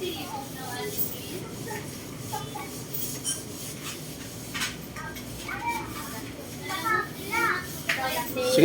Sige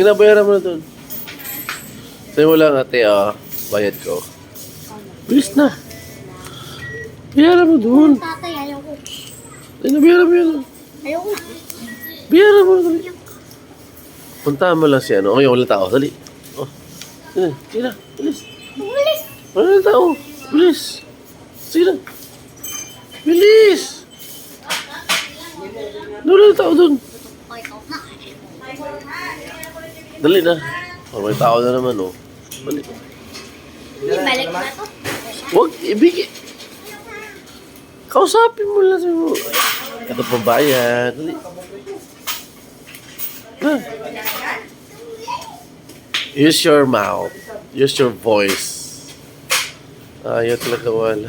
na, bayaran mo na doon. Sa'yo mo lang ate, ah. Bayad ko. Bilis na. Bayaran mo doon. Tatay, ayaw ko. Ay, na, bayaran mo yun. Ayaw ko. Bayaran mo na dali. Puntahan mo lang si ano. Okay, walang tao. Dali. Oh. Sige na. Bilis. Bulis. Walang tao. Bilis. Sige na. Bilis. Tao doon. O, ikaw na. Dali na. Oh, may tao na naman, oh. Dali. Hindi, balik na to. Huwag, ibigay. Kausapin mo lang mo. Ito pa bayan. Dali. Use your mouth. Use your voice. Ayaw talaga wala.